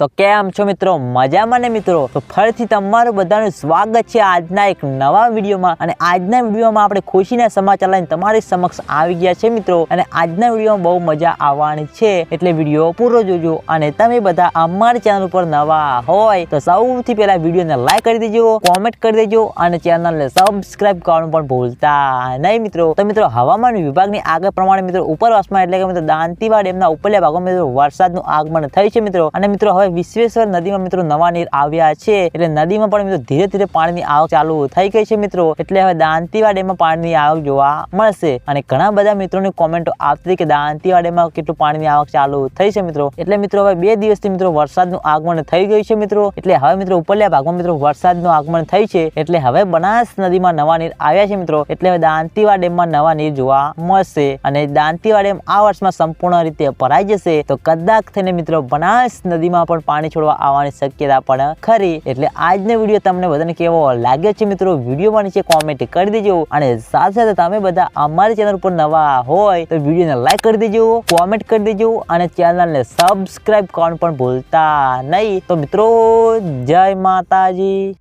તો કેમ છો મિત્રો? મજામાં ને મિત્રો? તો ફરીથી તમારું બધાનું સ્વાગત છે આજના એક નવા વિડીયોમાં. અને આજના વિડીયોમાં આપણે ખુશીના સમાચાર લઈને તમારી સમક્ષ આવી ગયા છે મિત્રો. અને આજના વિડીયોમાં બહુ મજા આવવાની છે. એટલે વીડિયો પૂરો જોજો અને તમે બધા અમારી ચેનલ ઉપર નવા હોય તો સૌથી પહેલા વિડીયોને લાઈક કરી દેજો કોમેન્ટ કરી દેજો અને ચેનલને સબસ્ક્રાઇબ કરવાનું પણ ભૂલતા નહીં મિત્રો. તો મિત્રો, હવામાન વિભાગની આગળ પ્રમાણે મિત્રો, ઉપરવાસમાં એટલે કે મિત્રો, દાંતીવાડ ડેમના ઉપરલા ભાગમાં મિત્રો, વરસાદનું આગમન થયું છે મિત્રો. અને મિત્રો હવે વિશ્વેશ્વર નદીમાં મિત્રો નવા નીર આવ્યા છે. એટલે નદીમાં પણ મિત્રો ધીરે ધીરે પાણીની આવક ચાલુ થઈ ગઈ છે મિત્રો. એટલે હવે દાંતીવા ડેમમાં પાણીની આવક જોવા મળશે. અને ઘણા બધા મિત્રોની કોમેન્ટો આવતી કે દાંતીવા ડેમમાં કેટલું પાણીની આવક ચાલુ થઈ છે મિત્રો. એટલે મિત્રો હવે બે દિવસથી મિત્રો વરસાદનું આગમન થઈ ગયું છે મિત્રો. એટલે હવે મિત્રો ઉપરલ્યા ભાગમાં મિત્રો વરસાદનું આગમન થઈ છે. એટલે હવે બનાસ નદીમાં નવા નીર આવ્યા છે મિત્રો. એટલે હવે દાંતીવા ડેમમાં નવા નીર જોવા મળશે. અને દાંતીવા ડેમ આ વર્ષમાં સંપૂર્ણ રીતે ભરાઈ જશે. તો કદાચ થઈને મિત્રો બનાસ નદીમાં પણ પાણી છોડવા આવવાની શક્યતા પણ ખરી. એટલે આજનો વીડિયો તમને બધાને કેવો લાગ્યો છે મિત્રો? વિડીયોમાં નીચે કોમેન્ટ કરી દેજો અને સાથે સાથે તમે બધા અમારી ચેનલ પર નવા હોય તો વિડીયોને લાઈક કરી દેજો કોમેન્ટ કરી દેજો અને ચેનલને સબસ્ક્રાઈબ કરવાનું પણ ભૂલતા નહીં. તો મિત્રો, જય માતાજી.